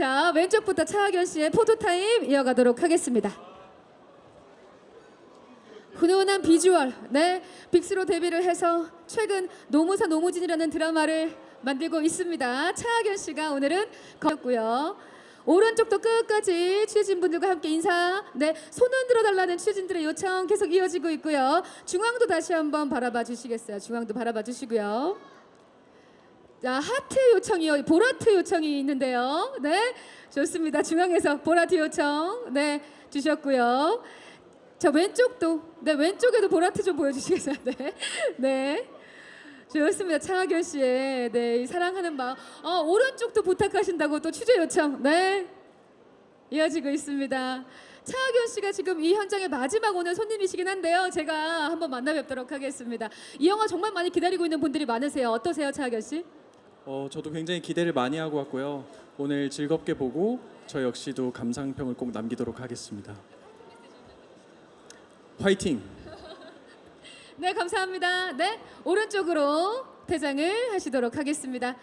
자, 왼쪽부터 차하견 씨의 포토타임 이어가도록 하겠습니다. 훈훈한 비주얼, 네, 빅스로 데뷔를 해서 최근 노무사 노무진이라는 드라마를 만들고 있습니다. 차하견 씨가 오늘은 거였고요. 오른쪽도 끝까지 취재진분들과 함께 인사, 네, 손 흔들어 달라는 취재진들의 요청 계속 이어지고 있고요. 중앙도 다시 한번 바라봐 주시겠어요? 중앙도 바라봐 주시고요. 자, 하트 요청이요. 보라트 요청이 있는데요. 네. 좋습니다. 중앙에서 보라트 요청. 네. 주셨고요. 자, 왼쪽도. 네, 왼쪽에도 보라트 좀 보여 주시겠어요? 네. 네. 좋습니다. 차하견 씨의 네, 이 사랑하는 마음. 어, 오른쪽도 부탁하신다고 또 취재 요청. 네. 이어지고 있습니다. 차하견 씨가 지금 이 현장의 마지막 오늘 손님이시긴 한데요. 제가 한번 만나 뵙도록 하겠습니다. 이 영화 정말 많이 기다리고 있는 분들이 많으세요. 어떠세요, 차하견 씨? 어, 저도 굉장히 기대를 많이 하고 왔고요. 오늘 즐겁게 보고 저 역시도 감상평을 꼭 남기도록 하겠습니다. 화이팅! 네, 감사합니다. 네, 오른쪽으로 퇴장을 하시도록 하겠습니다.